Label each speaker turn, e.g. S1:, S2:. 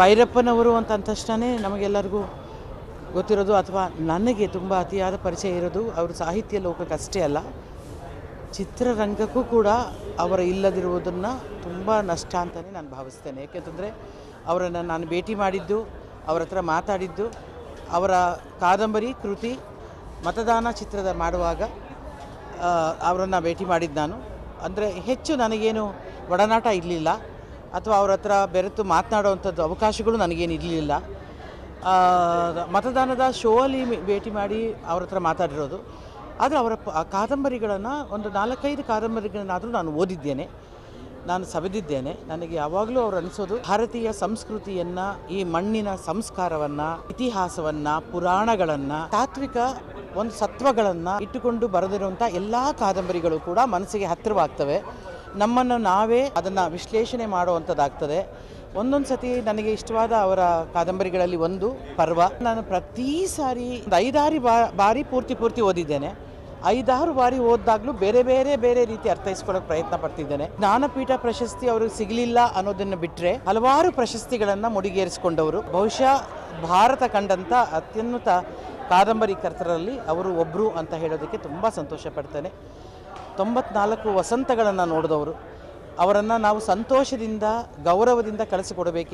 S1: ಭೈರಪ್ಪನವರು ಅಂತ ಅಂದ ನಮಗೆಲ್ಲರಿಗೂ ಗೊತ್ತಿರೋದು ಅಥವಾ ನನಗೆ ತುಂಬ ಅತಿಯಾದ ಪರಿಚಯ ಇರೋದು ಅವರು ಸಾಹಿತ್ಯ ಲೋಕಕ್ಕೆ ಅಷ್ಟೇ ಅಲ್ಲ, ಚಿತ್ರರಂಗಕ್ಕೂ ಕೂಡ ಅವರ ಇಲ್ಲದಿರುವುದನ್ನು ತುಂಬ ನಷ್ಟ ಅಂತಲೇ ನಾನು ಭಾವಿಸ್ತೇನೆ. ಯಾಕೆಂತಂದರೆ ಅವರನ್ನು ನಾನು ಭೇಟಿ ಮಾಡಿದ್ದು, ಅವರ ಹತ್ರ ಮಾತಾಡಿದ್ದು, ಅವರ ಕಾದಂಬರಿ, ಕೃತಿ, ಮತದಾನ ಚಿತ್ರದ ಮಾಡುವಾಗ ಅವರನ್ನು ಭೇಟಿ ಮಾಡಿದ್ದು ನಾನು. ಅಂದರೆ ಹೆಚ್ಚು ನನಗೇನು ಒಡನಾಟ ಇರಲಿಲ್ಲ. ಅಥವಾ ಅವ್ರ ಹತ್ರ ಬೆರೆತು ಮಾತನಾಡುವಂಥದ್ದು ಅವಕಾಶಗಳು ನನಗೇನು ಇರಲಿಲ್ಲ. ಮತದಾನದ ಶೋ ಅಲ್ಲಿ ಭೇಟಿ ಮಾಡಿ ಅವ್ರ ಹತ್ರ ಮಾತಾಡಿರೋದು. ಆದರೆ ಅವರ ಕಾದಂಬರಿಗಳನ್ನು ಒಂದು ನಾಲ್ಕೈದು ಕಾದಂಬರಿಗಳನ್ನಾದರೂ ನಾನು ಓದಿದ್ದೇನೆ. ನಾನು ಸವೆದಿದ್ದೇನೆ. ನನಗೆ ಯಾವಾಗಲೂ ಅವ್ರು ಅನಿಸೋದು ಭಾರತೀಯ ಸಂಸ್ಕೃತಿಯನ್ನು, ಈ ಮಣ್ಣಿನ ಸಂಸ್ಕಾರವನ್ನು, ಇತಿಹಾಸವನ್ನು, ಪುರಾಣಗಳನ್ನು, ತಾತ್ವಿಕ ಒಂದು ಸತ್ವಗಳನ್ನು ಇಟ್ಟುಕೊಂಡು ಬರೆದಿರುವಂಥ ಎಲ್ಲ ಕಾದಂಬರಿಗಳು ಕೂಡ ಮನಸ್ಸಿಗೆ ಹತ್ತಿರವಾಗ್ತವೆ. ನಮ್ಮನ್ನು ನಾವೇ ಅದನ್ನು ವಿಶ್ಲೇಷಣೆ ಮಾಡುವಂಥದ್ದಾಗ್ತದೆ. ಒಂದೊಂದು ಸತಿ ನನಗೆ ಇಷ್ಟವಾದ ಅವರ ಕಾದಂಬರಿಗಳಲ್ಲಿ ಒಂದು ಪರ್ವ. ನಾನು ಪ್ರತಿ ಸಾರಿ ಒಂದು ಐದಾರು ಬಾರಿ ಪೂರ್ತಿ ಪೂರ್ತಿ ಓದಿದ್ದೇನೆ. ಐದಾರು ಬಾರಿ ಓದಿದಾಗಲೂ ಬೇರೆ ಬೇರೆ ಬೇರೆ ರೀತಿ ಅರ್ಥೈಸ್ಕೊಳ್ಳೋಕೆ ಪ್ರಯತ್ನ ಪಡ್ತಿದ್ದೇನೆ. ಜ್ಞಾನಪೀಠ ಪ್ರಶಸ್ತಿ ಅವ್ರಿಗೆ ಸಿಗಲಿಲ್ಲ ಅನ್ನೋದನ್ನು ಬಿಟ್ಟರೆ ಹಲವಾರು ಪ್ರಶಸ್ತಿಗಳನ್ನು ಮುಡಿಗೇರಿಸಿಕೊಂಡವರು. ಬಹುಶಃ ಭಾರತ ಕಂಡಂಥ ಅತ್ಯುನ್ನತ ಕಾದಂಬರಿಕರ್ತರಲ್ಲಿ ಅವರು ಒಬ್ಬರು ಅಂತ ಹೇಳೋದಕ್ಕೆ ತುಂಬ ಸಂತೋಷ ಪಡ್ತೇನೆ. ತೊಂಬತ್ನಾಲ್ಕು ವಸಂತಗಳನ್ನು ನೋಡಿದವರು ಅವರನ್ನು ನಾವು ಸಂತೋಷದಿಂದ ಗೌರವದಿಂದ ಕಳಿಸಿಕೊಡಬೇಕು